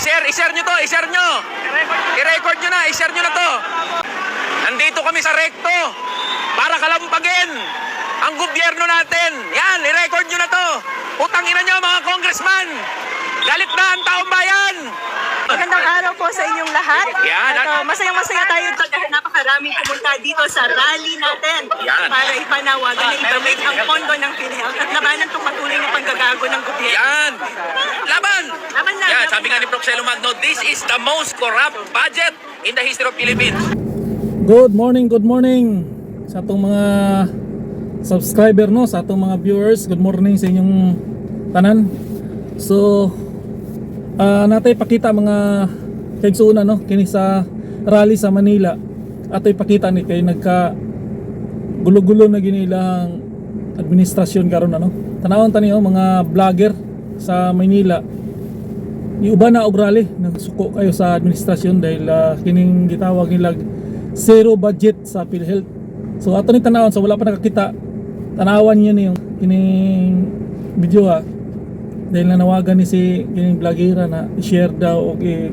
i-share, i-share nyo to, i-share nyo. I-record nyo na, i-share nyo na to. Nandito kami sa rekto para kalampagin ang gobyerno natin. Yan, i-record nyo na to. Putang ina nyo mga congressman. Galit na ang taong bayan. Magandang araw po sa inyong lahat. Yan. At uh, masayang-masaya tayo dahil napakaraming pumunta dito sa rally natin Yan. para ipanawagan na ibalik ang pondo ng PhilHealth at labanan itong patuloy na panggagago ng gobyerno. Yan. Proxelo Magno, this is the most corrupt budget in the history of Philippines. Good morning, good morning sa atong mga subscriber no, sa atong mga viewers. Good morning sa inyong tanan. So ah natay pakita mga kaigsuuna no kini sa rally sa Manila. Ato'y pakita ni kay nagka gulo-gulo na ginilang administrasyon karon ano. Tanawon tani oh, mga vlogger sa Manila. Iuba na og rally nagsuko kayo sa administrasyon dahil ah, kining gitawag nila zero budget sa PhilHealth. So ato ni tanawon so wala pa nakakita. Tanawan niyo ni kining video ha. Dahil nanawagan ni si kining vlogera na i-share daw o i-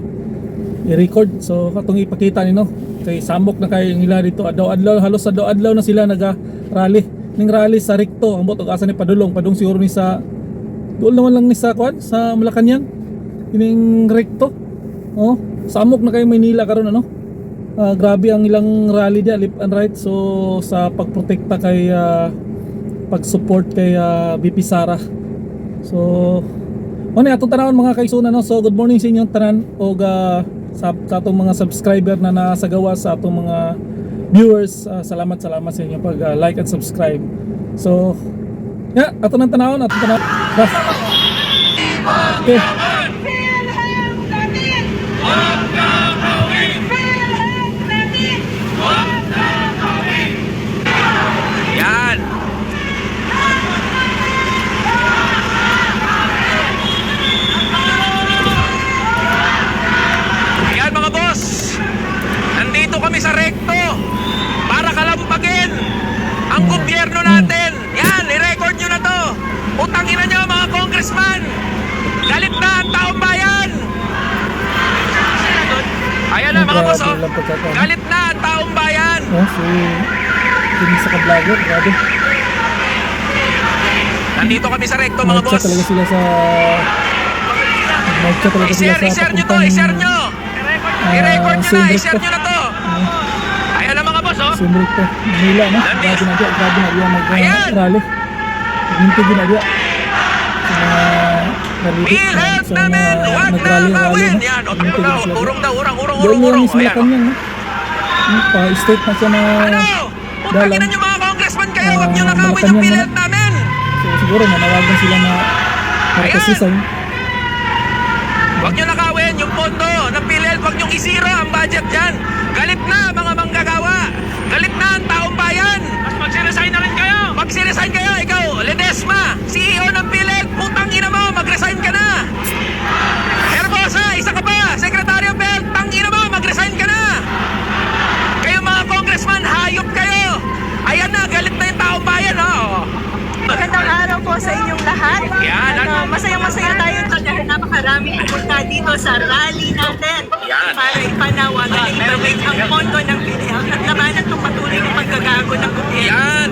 i-record. So katong ipakita ni no. Kay samok na kay nila dito adlaw-adlaw halos adlaw-adlaw na sila naga rally. Ning rally sa Rikto ang botog asa ni padulong padung siguro ni sa Doon naman lang ni sa kwan sa Malacanang. Kining Rikto. Oh, samok na kay Maynila karon ano. Ah, grabe ang ilang rally dia left and right so sa pagprotekta kay ah, pag-support kay ah, BP Sara. So ano atong tanawon mga kaisuna no. So good morning sa inyong tanan o sa, sa atong mga subscriber na nasagawa sa atong mga viewers. Ah, salamat salamat sa inyong pag ah, like and subscribe. So yeah, ato nang tanawon atong tanawon. Okay. Yan. Na mga boss. Oh. Galit na ang taong bayan. Oh, si Kinis sa ka-vlogger, grabe. Nandito kami sa rekto mga boss. talaga sila sa... Nag-chat talaga sila sa i-share nyo to, i-share nyo. ah, I-record nyo na, i-share Recto. nyo na to. Ayan na mga boss, oh. Siem Recto. Manila, no? Grabe na dia, grabe na dia mag-rally. Na dia. Mga namin, huwag na no? Yan, o tignan daw, urong daw, urong, urong, urong, urong. Ayan? Hmm, Pa-state na siya na Ano? Dalang. na nyo mga congressman kayo, huwag nyo nakawin yung. PhilHealth namin. So, siguro nanawagan sila na resign. Huwag nyo nakawin yung pondo ng PhilHealth, huwag nyo isiro ang budget dyan. Galit na mga manggagawa. Galit na ang taong bayan. Mas magsiresign na rin kayo. Magsiresign kayo, ikaw, Ledesma, CEO ng PhilHealth, putang ina mo, magresign ka na. Herbosa, isa ka pa, Secretary of Health, tang ina mo, magresign ka na. Kayo mga congressman, hayop kayo. Ayan na, galit na yung taong bayan, oh. Magandang araw po sa inyong lahat. Yan. At uh, masayang-masaya tayo dahil napakaraming pumunta dito sa rally natin Yan. para ipanawagan na ibalik ang pondo ng PhilHealth at labanan itong patuloy na panggagago ng gobyerno. Yan.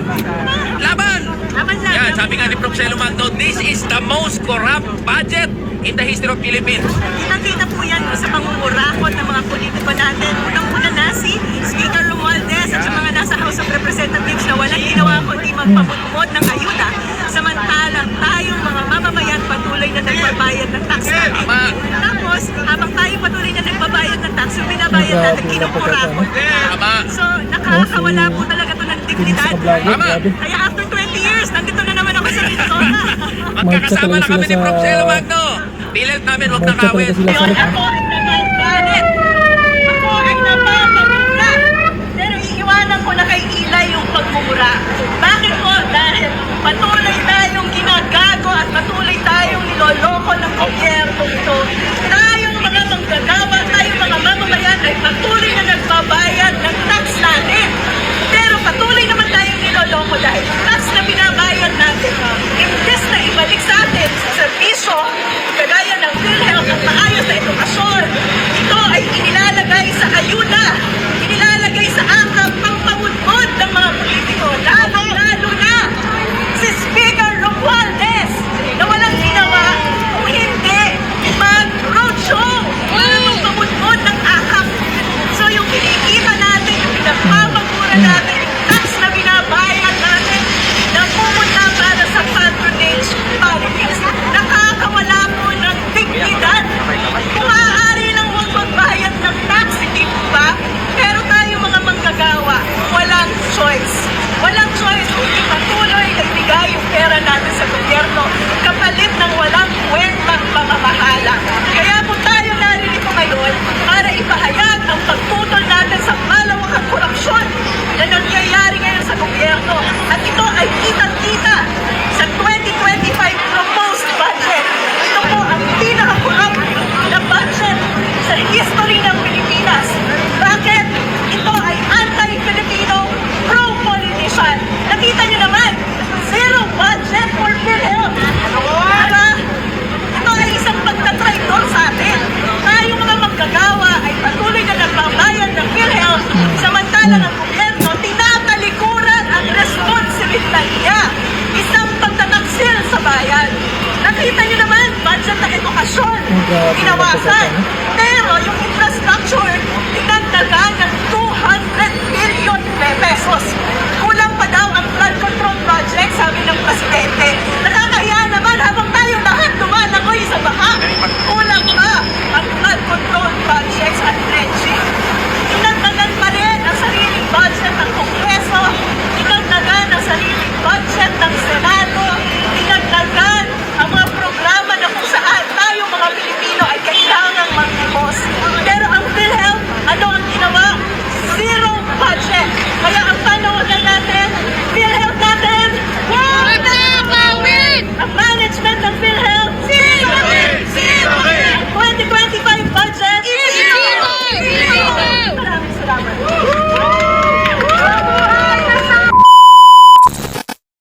Laban. Laban lang. Yan, sabi nga ni Proxelo Magno, this is the most corrupt budget in the history of Philippines. Kitang-kita po yan sa pangungurakot ng mga politiko natin. Unang-una na si Speaker Romualdez at sa mga nasa House of Representatives na walang ginawa kundi magpamutmod ng ayuda samantalang tayong mga mamamayan patuloy na nagbabayad ng tax natin. Tama. Tapos, habang tayo patuloy na nagbabayad ng tax, yung binabayad natin, Grabe, kinukurakot. Tama. So, nakakawala po talaga ito ng dignidad. Kaya after 20 years, nandito na naman ako sa Minnesota. Magkakasama na kami ni Proxelo Magno. PhilHealth namin, huwag nakawin. Yun, ako ay nagagalit. Ako ay napapamura. Pero iiwanan ko na kay Ila yung pagmumura. Bakit po? Dahil patuloy tayong ginagago at patuloy tayong niloloko ng gobyerno ito. Tayong mga manggagawa, tayong mga mamamayan ay patuloy na nagbabayad ng tax natin. Pero patuloy naman tayong niloloko dahil tax na binabayad natin, imbes na ibalik sa atin sa serbisyo, kagaya ng PhilHealth at maayos na edukasyon, history ng Pilipinas. Bakit? Ito ay anti-Filipino, pro-politician. Nakita niyo naman, zero budget for PhilHealth. Diba? Ito ay isang pagtatraidor sa atin. Tayo mga manggagawa ay patuloy na nagbabayad ng PhilHealth samantalang ang gobyerno tinatalikuran ang responsibilidad niya. Isang pagtataksil sa bayan. Nakita niyo naman, budget ng edukasyon, napasatan, Pero pesos. Kulang pa daw ang flood control project, sabi ng presidente. Nakakahiya naman habang